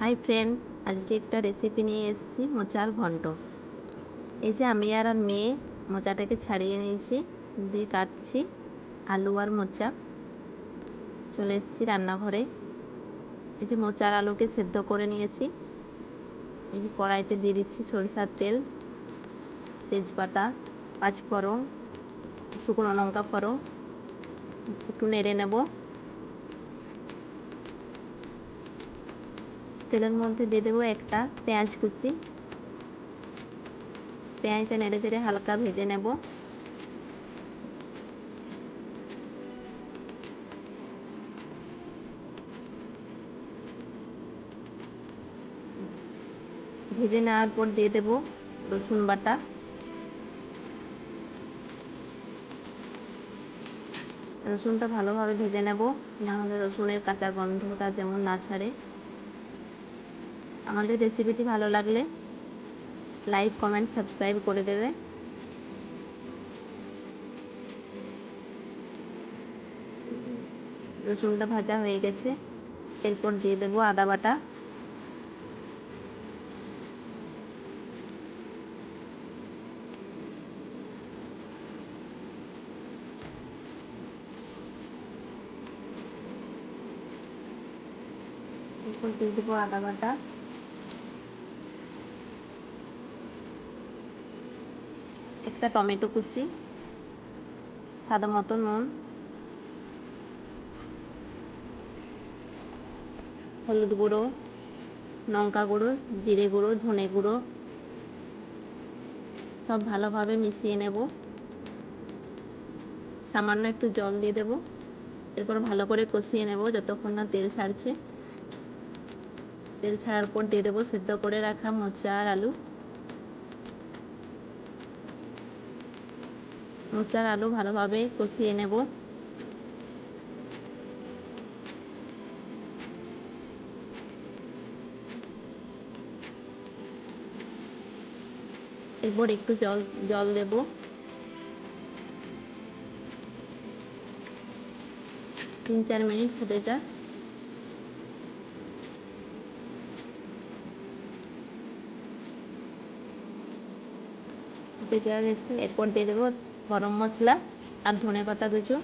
Hi friend আজকে একটা recipe নিয়ে এসেছি, মোচার ঘন্ট। এই যে আমি আর আর মেয়ে মোচাটাকে ছাড়িয়ে নিয়েছি, দিয়ে কাটছি আলু আর মোচা। চলে এসেছি রান্নাঘরে। এই যে মোচার আলুকে সেদ্ধ করে নিয়েছি। এই যে কড়াইতে দিয়ে দিচ্ছি সরিষার তেল, তেজপাতা, পাঁচফোড়ন, শুকনো লঙ্কা ফোড়ন, একটু নেড়ে নেব। তেলের মধ্যে দিয়ে দেবো একটা পেঁয়াজ কুচি। পেঁয়াজটা নেড়ে চেড়ে হালকা ভেজে নেব। ভেজে নেওয়ার পর দিয়ে দেবো রসুন বাটা। রসুনটা ভালোভাবে ভেজে নেব নাহলে রসুনের কাঁচা গন্ধটা যেমন না ছাড়ে। আমাদের রেসিপিটি ভালো লাগলে লাইক কমেন্ট সাবস্ক্রাইব করে দেবে। রসুনটা ভাজা হয়ে গেছে। এরপর দিয়ে দেবো আদা বাটা। এরপর দিয়ে দেবো আদা বাটা। একটা টমেটো কুচি, সাদা মতো নুন, হলুদ গুঁড়ো, লঙ্কা গুঁড়ো, জিরে গুঁড়ো, ধনে গুঁড়ো, সব ভালোভাবে মিশিয়ে নেব। সামান্য একটু জল দিয়ে দেবো। এরপর ভালো করে কষিয়ে নেব যতক্ষণ না তেল ছাড়ছে। তেল ছাড়ার পর দিয়ে দেবো সেদ্ধ করে রাখা মোচা আর আলু। মোচার আলু ভালোভাবে কষিয়ে নেব। এরপর একটু জল জল দেব। তিন, চার মিনিট ফুটে যা ফুটে যাওয়া গেছে, এরপর দিয়ে দেবো গরম মশলা আর ধনে পাতা কুচো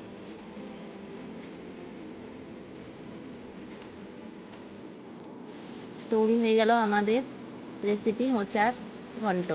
তৈরি হয়ে গেল আমাদের রেসিপি মোচার ঘন্ট।